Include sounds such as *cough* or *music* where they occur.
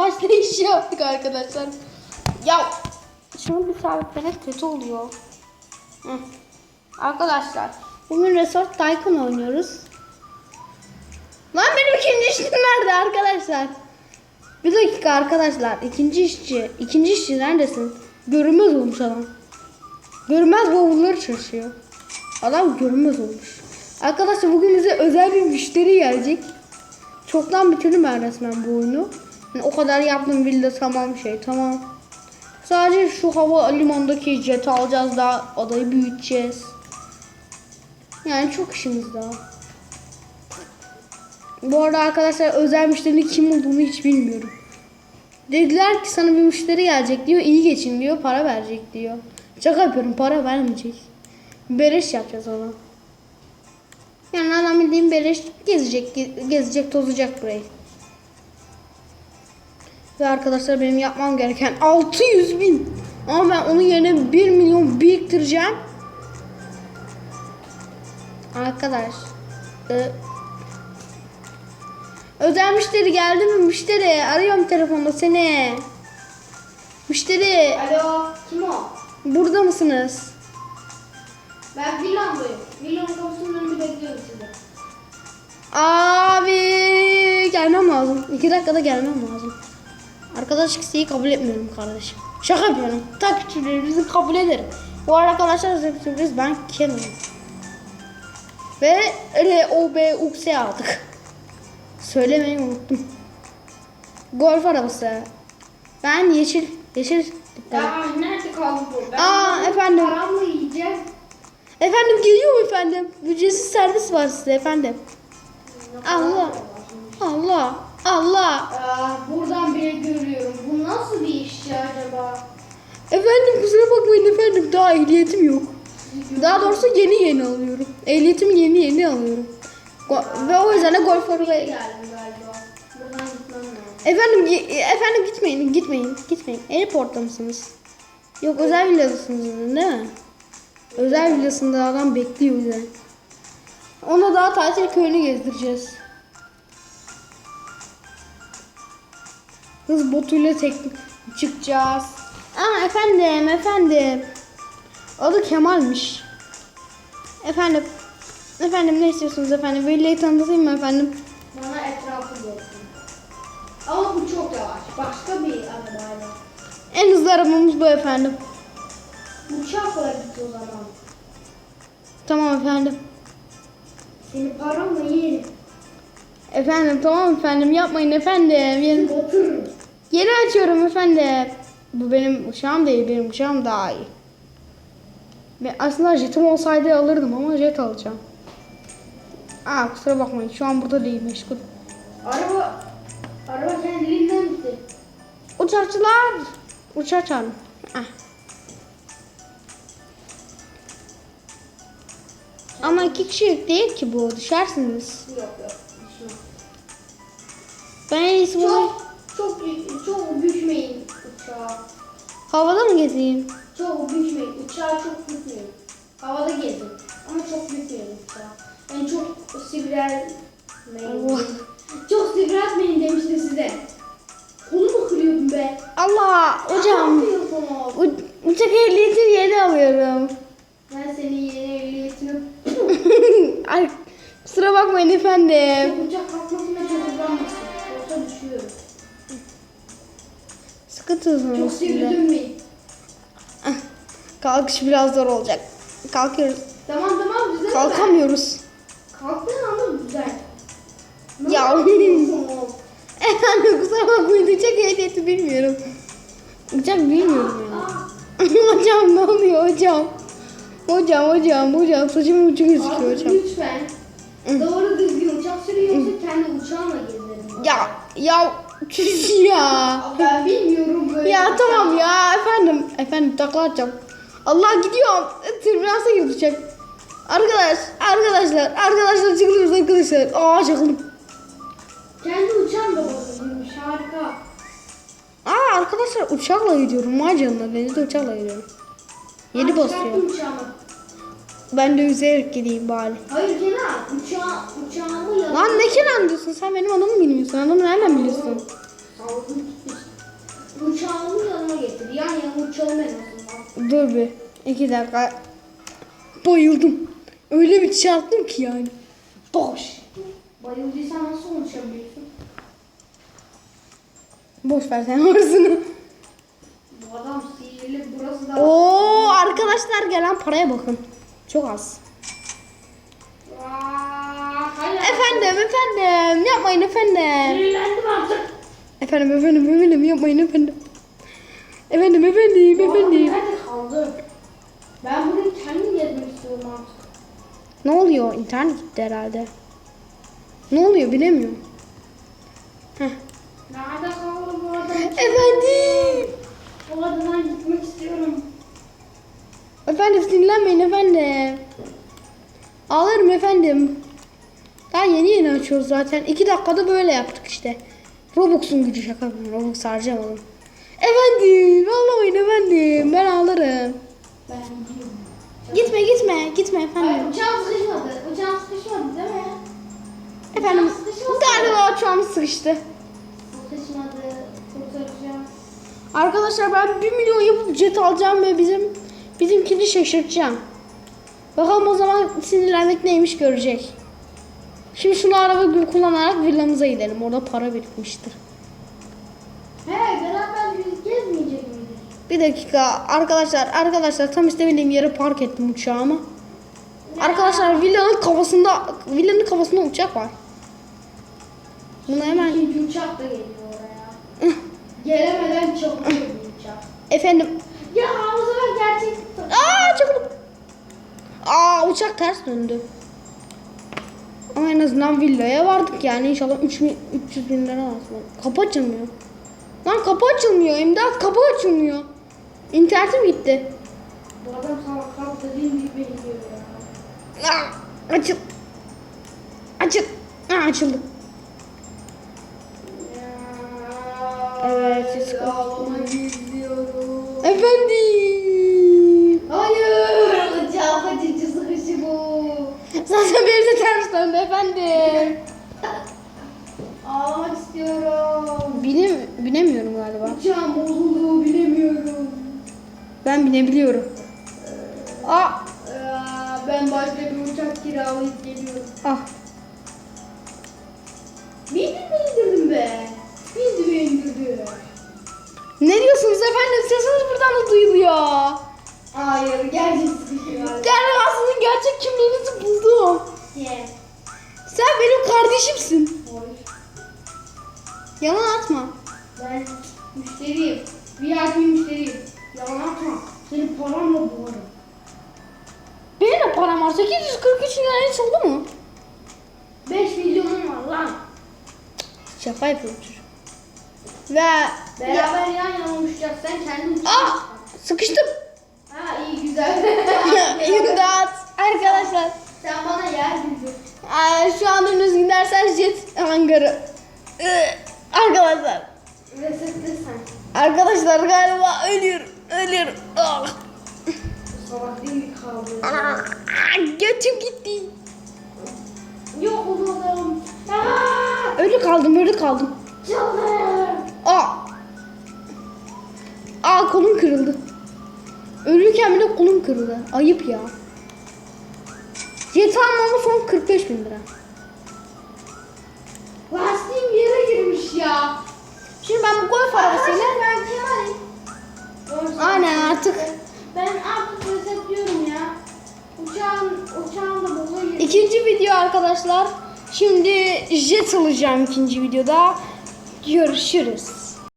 başlayış yaptık arkadaşlar. Ya şunu bir sabitlemek kötü oluyor. Hı. Arkadaşlar bugün Resort Tycoon oynuyoruz. Lan benim ikinci işçim nerede arkadaşlar? Bir dakika arkadaşlar. ikinci işçi. ikinci işçi neredesin? Görünmez olmuş adam. Görünmez bavulları çalışıyor. Adam görünmez olmuş. Arkadaşlar bugün bize özel bir müşteri gelecek. Çoktan bitirdim ben resmen bu oyunu. O kadar yaptım villa tamam şey tamam. Sadece şu hava limandaki jeti alacağız daha adayı büyüteceğiz. Yani çok işimiz daha. Bu arada arkadaşlar özel müşterinin kim olduğunu hiç bilmiyorum. Dediler ki sana bir müşteri gelecek diyor, iyi geçin diyor, para verecek diyor. Şaka yapıyorum, para vermeyecek. Beleş yapacağız ona. Yani adam bildiğin beleş gezecek, ge- gezecek, tozacak burayı. Ve arkadaşlar benim yapmam gereken 600 bin. Ama ben onun yerine 1 milyon biriktireceğim. Arkadaş. e, özel müşteri geldi mi müşteri? Arıyorum telefonda seni. Müşteri Alo, kim o? burada mısınız? Ben villamdayım. Villanın kapısının önünde bekliyorum sizi. Abi gelmem lazım. İki dakikada gelmem lazım. Arkadaş isteği kabul etmiyorum kardeşim. Şaka yapıyorum. Takipçilerimizi kabul ederim. Bu arada arkadaşlar size bir sürpriz ben Kenan'ım. Ve R-O-B UX aldık. Söylemeyi unuttum. Golf arabası. Ben yeşil, yeşil. Ya nerede kaldı bu? Ben Aa, efendim. Paramla yiyeceğim. Efendim geliyor mu efendim? Ücretsiz servis var size efendim. Allah. Allah. Allah. Aa, buradan görüyorum. Bu nasıl bir işçi acaba? Efendim kusura bakmayın efendim daha ehliyetim yok. Daha doğrusu yeni yeni alıyorum. Ehliyetimi yeni yeni alıyorum. Go- ve o yüzden de golf arabaya... Geldim galiba. Buradan gitmem lazım. Efendim gi- efendim gitmeyin gitmeyin gitmeyin. Airport'ta mısınız? Yok özel villadasınız değil mi? Özel villasında adam bekliyor bize. Ona daha tatil köyünü gezdireceğiz. Hız botuyla tek çıkacağız. Aa efendim efendim. Adı Kemal'miş. Efendim. Efendim ne istiyorsunuz efendim? Villayı tanıtayım mı efendim? Bana etrafı görsün. Ama bu çok yavaş. Başka bir arabayla. En hızlı arabamız bu efendim. Uçakla git o zaman. Tamam efendim. Seni paramla yerim. Efendim tamam efendim yapmayın efendim. Yeni, Batırırım. Yeni açıyorum efendim. Bu benim uçağım değil benim uçağım daha iyi. Ben aslında jetim olsaydı alırdım ama jet alacağım. Aa kusura bakmayın şu an burada değil meşgul. Araba, araba kendiliğinden gitti. Uçakçılar. Uçak çağırın. Ah. Ama iki kişilik değil ki bu düşersiniz. Yok yok. düşmez. Ben en iyisi bunu Çok, büyük- çok bükmeyin uçağı. havada mı gezeyim? Çok bükmeyin. Uçağı çok bükmeyin. Havada gezin. Ama çok bükmeyin uçağı. Yani çok sivrilmeyin. Allah. Çok sivrilmeyin demiştim size. Kolumu kırıyordum be. Allah hocam. Uçak ehliyeti yeni alıyorum. Ben senin yeni ehliyetini... *laughs* Ay kusura bakmayın efendim. Uçak kalkmasına Sıkıntı hızlı Çok sivri dönmeyin. Kalkış biraz zor olacak. Kalkıyoruz. Tamam tamam güzel. Kalkamıyoruz. Kalktın ama güzel. Ne Ya. yapıyorsunuz? *laughs* Efendim kusura bakmayın uçak ehliyeti bilmiyorum. Uçak bilmiyorum ya. *laughs* Aa, hocam ne oluyor hocam? Hocam hocam hocam saçımın ucu gözüküyor Abi hocam. lütfen. Doğru düzgün uçak sürüyorsa kendi uçağınla gezerim. Ya ya çüş ya. Ben bilmiyorum böyle. Ya uçak. tamam ya efendim. Efendim takla atacağım. Allah gidiyorum. Girdi uçak. Arkadaş, arkadaşlar, arkadaşlar çıkıyoruz arkadaşlar. Aa çakıldım. Kendi uçağın da basılmış harika. Aa arkadaşlar uçakla gidiyorum. Vay canına ben de uçakla gidiyorum. Yeni basıyor. uçağımı. Ben de yüzerek gideyim bari. Hayır Kenan uçağı, uçağımı yanına... Lan ne Kenan diyorsun? Sen benim adamı bilmiyorsun. Adamı nereden biliyorsun? Uçağımı yanına getir. Yan yana uçalım en azından. Dur bir. iki dakika. Bayıldım. Öyle bir çarptım ki yani. Boş. Bayıldıysan nasıl uçabiliyorsun? Boş ver sen orasını. Bu adam sihirli burası da... Oo arkadaşlar gelen paraya bakın. Çok az. Aa, hayır. Efendim efendim yapmayın efendim. Efendim efendim efendim yapmayın efendim. Efendim efendim efendim. nerede kaldı? Ben burayı kendim gezmek istiyorum artık. Ne oluyor? İnternet gitti herhalde. Ne oluyor bilemiyorum. Heh. Nerede kaldı bu adam? Efendim. Bu adadan gitmek istiyorum. Efendim sinirlenmeyin efendim. Ağlarım efendim. Daha yeni yeni açıyoruz zaten. İki dakikada böyle yaptık işte. Robux'un gücü şaka yapıyorum. Robux harcamadım. Efendim. Ağlamayın efendim. Ben ağlarım. Ben gidiyorum. Gitme gitme. Gitme Ay, efendim. uçağım sıkışmadı. Uçağım sıkışmadı değil mi? Efendim. Uçağım sıkışmadı. Galiba uçağımız sıkıştı. Sıkışmadı. Kurtaracağım. Arkadaşlar ben 1 milyon yapıp jet alacağım ve bizim bizimkini şaşırtacağım. Bakalım o zaman sinirlenmek neymiş görecek. Şimdi şunu araba gibi kullanarak villamıza gidelim. Orada para birikmiştir. He beraber gezmeyecek miydik? Bir dakika arkadaşlar arkadaşlar tam istemediğim yere park ettim uçağımı. Arkadaşlar villanın kafasında villanın kafasında uçak var. Bunu hemen İkinci uçak da geliyor oraya. Gelemeden bir uçak. efendim Ya o zaman gerçek Aa çabuk. Aa uçak ters döndü. Ama en azından villaya vardık yani inşallah 3 bin, 300 bin lira aslında. Kapı açılmıyor. Lan kapı açılmıyor. İmdat kapı açılmıyor. İnternetim gitti. Bu adam sana kalk dediğin gibi bekliyor ya. Aa, açıl. Açıl. Aa, açıldı. Evet, siz- Ağlamayı izliyorum. Efendim. Hayır. Uçağın kaçıncı sıkışı bu? Zaten benim döndü efendim. Ağlamak istiyorum. Binem, binemiyorum galiba. Uçağın bozulduğu bilemiyorum. Ben binebiliyorum. Aa, Aa, ben başka bir uçak kiralayıp geliyorum. ah. Bindi mi indirdim be? Bindi mi indirdi? Ne diyorsunuz efendim? Sesiniz buradan da duyuluyor. Hayır gerçek sıkışı var. Yani aslında gerçek kimliğinizi buldum. Ye. Sen benim kardeşimsin. Hayır. Yalan atma. Ben müşteriyim. VIP müşteriyim. Yalan atma. Senin paranla boğarım. Benim de param var. 843 lira hiç oldu mu? 5 milyonum var lan. Şaka yapıyorum çocuk. Ve... Beraber yan yana olmuşacağız. Sen kendin Ah! Sıkıştım. Ha iyi güzel. *laughs* İmdat. Arkadaşlar. Aa, şu an önünüz gidersen jet hangarı. Iı, Arkadaşlar. Resetle sen. Arkadaşlar galiba ölüyorum. Ölüyorum. Ah. Salak değil kaldı? Götüm gitti. Yok olmadım. Aa! Ölü kaldım, ölü kaldım. Canım. Aa. Aa kolum kırıldı. Ölürken bile kolum kırıldı. Ayıp ya. Jet almamı son 45 bin lira. Lastiğim yere girmiş ya. Şimdi ben bu golf arabasıyla... Arkadaşlar ben Kemal'im. Aynen artık. Ben artık resetliyorum ya. Uçağın, uçağın da boza girdi. İkinci video arkadaşlar. Şimdi jet alacağım ikinci videoda. Görüşürüz.